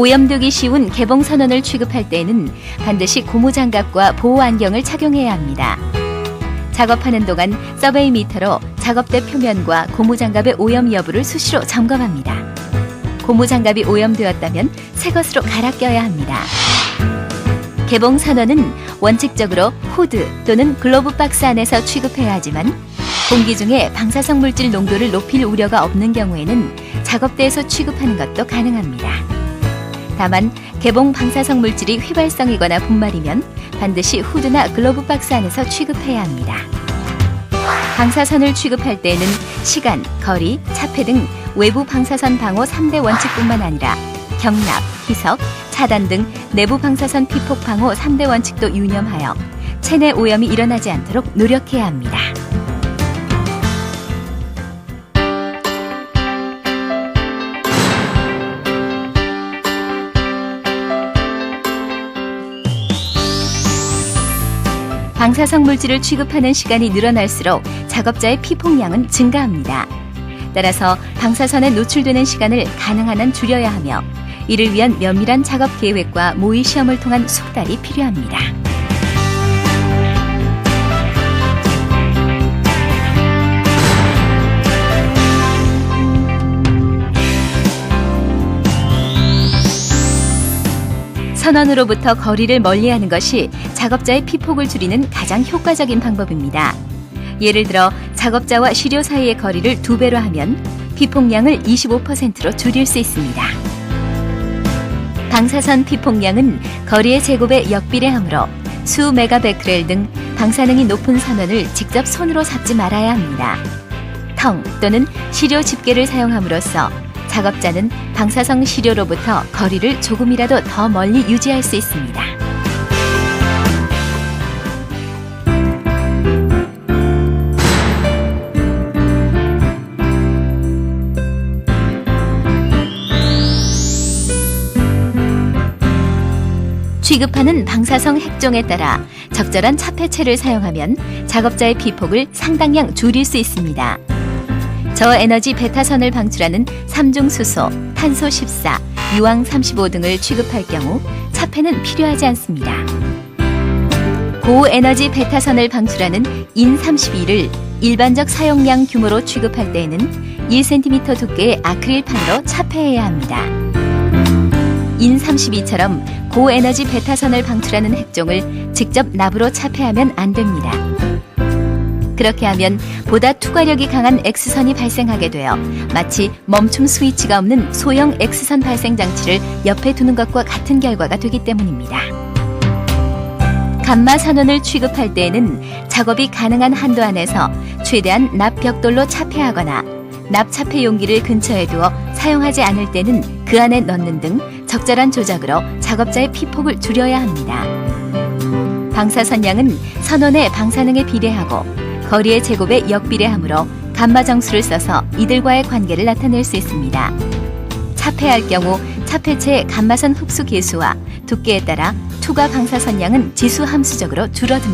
오염되기 쉬운 개봉 선원을 취급할 때에는 반드시 고무 장갑과 보호 안경을 착용해야 합니다. 작업하는 동안 서베이 미터로 작업대 표면과 고무 장갑의 오염 여부를 수시로 점검합니다. 고무 장갑이 오염되었다면 새 것으로 갈아 껴야 합니다. 개봉 선원은 원칙적으로 후드 또는 글로브 박스 안에서 취급해야 하지만 공기 중에 방사성 물질 농도를 높일 우려가 없는 경우에는 작업대에서 취급하는 것도 가능합니다. 다만 개봉 방사성 물질이 휘발성이거나 분말이면 반드시 후드나 글로브 박스 안에서 취급해야 합니다. 방사선을 취급할 때에는 시간, 거리, 차폐 등 외부 방사선 방호 3대 원칙뿐만 아니라 경납, 희석, 차단 등 내부 방사선 피폭 방호 3대 원칙도 유념하여 체내 오염이 일어나지 않도록 노력해야 합니다. 방사성 물질을 취급하는 시간이 늘어날수록 작업자의 피폭량은 증가합니다. 따라서 방사선에 노출되는 시간을 가능한 한 줄여야 하며 이를 위한 면밀한 작업 계획과 모의 시험을 통한 숙달이 필요합니다. 선원으로부터 거리를 멀리하는 것이 작업자의 피폭을 줄이는 가장 효과적인 방법입니다. 예를 들어 작업자와 시료 사이의 거리를 두 배로 하면 피폭량을 25%로 줄일 수 있습니다. 방사선 피폭량은 거리의 제곱에 역비례하므로 수 메가베크렐 등 방사능이 높은 선원을 직접 손으로 잡지 말아야 합니다. 텅 또는 시료 집게를 사용함으로써 작업자는 방사성 시료로부터 거리를 조금이라도 더 멀리 유지할 수 있습니다. 취급하는 방사성 핵종에 따라 적절한 차폐체를 사용하면 작업자의 피폭을 상당량 줄일 수 있습니다. 저에너지 베타선을 방출하는 삼중수소, 탄소 14, 유황 35 등을 취급할 경우 차폐는 필요하지 않습니다. 고에너지 베타선을 방출하는 인 32를 일반적 사용량 규모로 취급할 때에는 1cm 두께의 아크릴판으로 차폐해야 합니다. 인 32처럼 고에너지 베타선을 방출하는 핵종을 직접 납으로 차폐하면 안 됩니다. 그렇게 하면 보다 투과력이 강한 X선이 발생하게 되어 마치 멈춤 스위치가 없는 소형 X선 발생 장치를 옆에 두는 것과 같은 결과가 되기 때문입니다. 감마 선원을 취급할 때에는 작업이 가능한 한도 안에서 최대한 납 벽돌로 차폐하거나 납 차폐 용기를 근처에 두어 사용하지 않을 때는 그 안에 넣는 등 적절한 조작으로 작업자의 피폭을 줄여야 합니다. 방사선량은 선원의 방사능에 비례하고 거리의 제곱에 역비례하므로 감마 정수를 써서 이들과의 관계를 나타낼 수 있습니다. 차폐할 경우 차폐체의 감마선 흡수 계수와 두께에 따라 투과 방사선량은 지수 함수적으로 줄어듭니다.